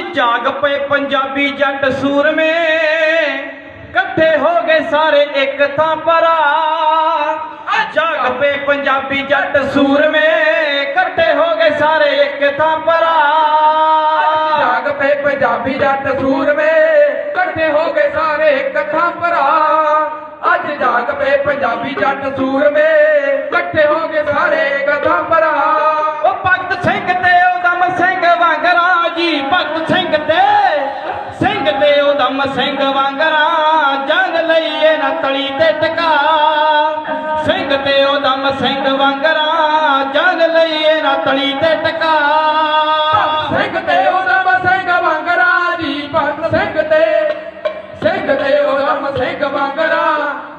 ਜਾਗ ਪਏ ਪੰਜਾਬੀ ਜੱਟ ਸੂਰਮੇ। ਇਕੱਠੇ ਹੋ ਗਏ ਸਾਰੇ ਇੱਕ ਥਾਂ ਪਰਾ। ਜਾਗ ਪਏ ਪੰਜਾਬੀ ਜੱਟ ਸੂਰਮੇ। ਇਕੱਠੇ ਹੋ ਗਏ ਸਾਰੇ ਇੱਕ ਥਾਂ ਪਰਾ। ਜਾਗ ਪਏ ਪੰਜਾਬੀ ਜੱਟ ਸੂਰਮੇ। ਇਕੱਠੇ ਹੋ ਗਏ ਸਾਰੇ ਇੱਕ ਥਾਂ ਭਰਾ ਅੱਜ ਜਾਗ ਪਏ ਪੰਜਾਬੀ ਜੱਟ ਸੂਰਮੇ। ਤੇ ਉਦਮ ਸਿੰਘ ਵਾਂਗਰਾ ਜੰਗ ਲਈਏ ਨਾ ਤਲੀ ਤੇ ਟਕਾ। ਸਿੰਘ ਤੇ ਉਦਮ ਸਿੰਘ ਵਾਂਗਰਾ ਜੰਗ ਲਈਏ ਨਾ ਤਲੀ ਤੇ ਟਕਾ। ਸਿੰਘ ਤੇ ਉਦਮ ਸਿੰਘ ਵਾਂਗਰਾ ਜੀ ਭਗਤ ਸਿੰਘ ਤੇ। ਸਿੰਘ ਤੇ ਉਦਮ ਸਿੰਘ ਵਾਂਗਰਾ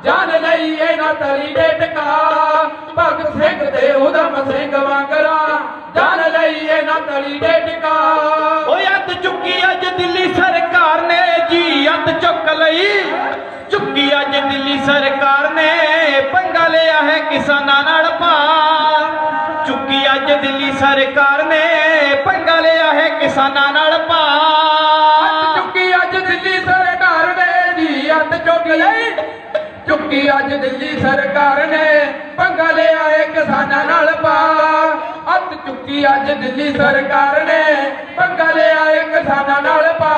ਜਾਨ ਲਈਏ ਨਾ ਤਲੀ ਦੇ ਟਕਾ। ਭਗਤ ਸਿੰਘ ਤੇ ਉਦਮ ਸਿੰਘ ਵਾਂਗਰਾ ਜਾਨ ਲਈਏ ਨਾ ਤਲੀ ਦੇ ਟਕਾ। ਓਏ ਅੱਤ ਚੁੱਕੀ ਅੱਜ ਦਿੱਲੀ ਨੇ ਜੀ ਚੁੱਕ ਲਈ। ਚੁੱਕੀ ਅੱਜ ਦਿੱਲੀ ਸਰਕਾਰ ਨੇ ਪੰਗਾ ਲਿਆ ਹੈ ਕਿਸਾਨਾਂ ਨਾਲ ਭਾ ਚੁੱਕੀ ਅੱਜ ਦਿੱਲੀ ਸਰਕਾਰ ਨੇ ਪੰਗਾ ਲਿਆ ਹੈ ਕਿਸਾਨਾਂ ਨਾਲ ਭਾ ਚੁੱਕੀ ਅੱਜ ਦਿੱਲੀ ਸਰਕਾਰ ਨੇ ਜੀ ਅੱਤ ਚੁੱਕ ਲਈ। ਚੁੱਕੀ ਅੱਜ ਦਿੱਲੀ ਸਰਕਾਰ ਨੇ ਪੰਗਾ ਲਿਆ ਏ ਕਿਸਾਨਾਂ ਨਾਲ ਪਾ ਅੱਤ ਚੁੱਕੀ ਅੱਜ ਦਿੱਲੀ ਸਰਕਾਰ ਨੇ ਪੰਗਾ ਲਿਆ ਏ ਕਿਸਾਨਾਂ ਨਾਲ ਪਾ